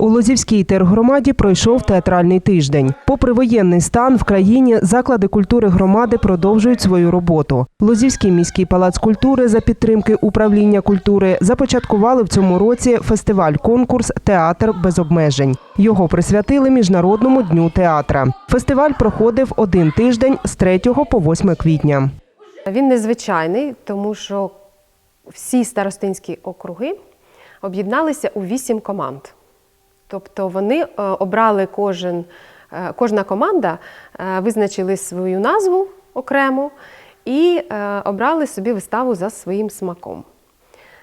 У Лозівській тергромаді пройшов театральний тиждень. Попри воєнний стан в країні, заклади культури громади продовжують свою роботу. Лозівський міський палац культури за підтримки управління культури започаткували в цьому році фестиваль-конкурс Театр без обмежень. Його присвятили Міжнародному дню театра. Фестиваль проходив один тиждень з 3 по 8 квітня. Він незвичайний, тому що всі старостинські округи об'єдналися у вісім команд. Тобто вони е, обрали кожен, е, кожна команда, е, визначили свою назву окремо і обрали собі виставу за своїм смаком.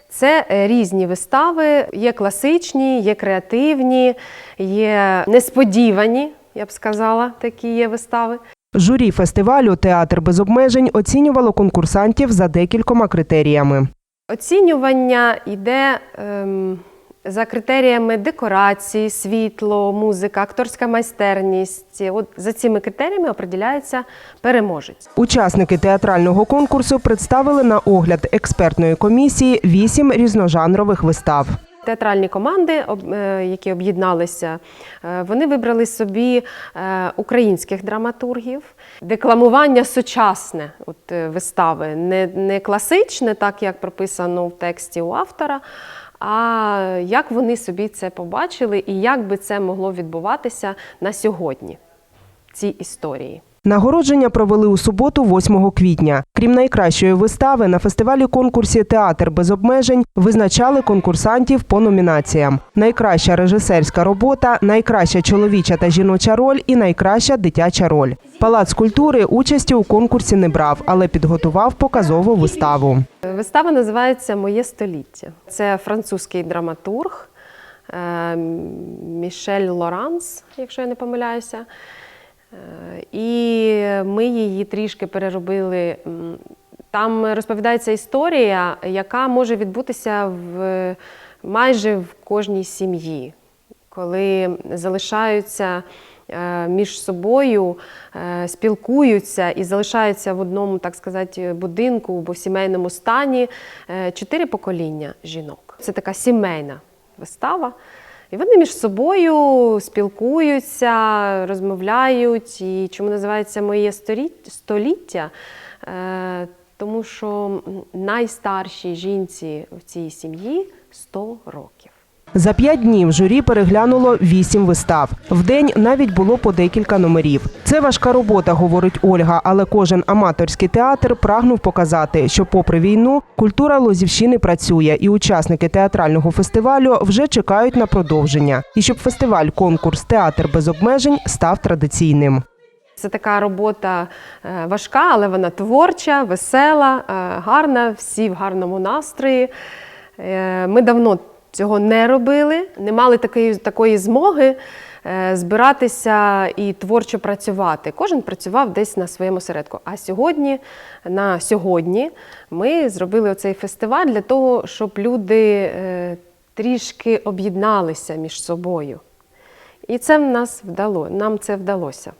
Це різні вистави, є класичні, є креативні, є несподівані, я б сказала, такі є вистави. Журі фестивалю Театр без обмежень оцінювало конкурсантів за декількома критеріями. Оцінювання йде ем, за критеріями декорації, світло, музика, акторська майстерність. От за цими критеріями определяється переможець. Учасники театрального конкурсу представили на огляд експертної комісії вісім різножанрових вистав. Театральні команди, е, які об'єдналися, е, вони вибрали собі е, українських драматургів, декламування сучасне от, вистави, не, не класичне, так як прописано в тексті у автора, а як вони собі це побачили і як би це могло відбуватися на сьогодні, ці історії. Нагородження провели у суботу, 8 квітня. Крім найкращої вистави, на фестивалі конкурсі Театр без обмежень визначали конкурсантів по номінаціям: найкраща режисерська робота, найкраща чоловіча та жіноча роль і найкраща дитяча роль. Палац культури участі у конкурсі не брав, але підготував показову виставу. Вистава називається Моє століття. Це французький драматург е, Мішель Лоранс, якщо я не помиляюся. Е, І ми її трішки переробили. Там розповідається історія, яка може відбутися в майже в кожній сім'ї, коли залишаються е, між собою, е, спілкуються і залишаються в одному, так сказати, будинку або сімейному стані чотири покоління жінок. Це така сімейна вистава. І вони між собою спілкуються, розмовляють. І чому називається моє століття? Е, Тому що найстаршій жінці в цій сім'ї 100 років. За п'ять днів журі переглянуло вісім вистав. В день навіть було по декілька номерів. Це важка робота, говорить Ольга, але кожен аматорський театр прагнув показати, що, попри війну, культура Лозівщини працює, і учасники театрального фестивалю вже чекають на продовження. І щоб фестиваль конкурс Театр без обмежень став традиційним. Це така робота е, важка, але вона творча, весела, е, гарна, всі в гарному настрої. Е, Ми давно цього не робили, не мали такої, такої змоги е, збиратися і творчо працювати. Кожен працював десь на своєму середку. А сьогодні, на сьогодні, ми зробили оцей фестиваль для того, щоб люди е, трішки об'єдналися між собою. І це в нас вдало, нам це вдалося.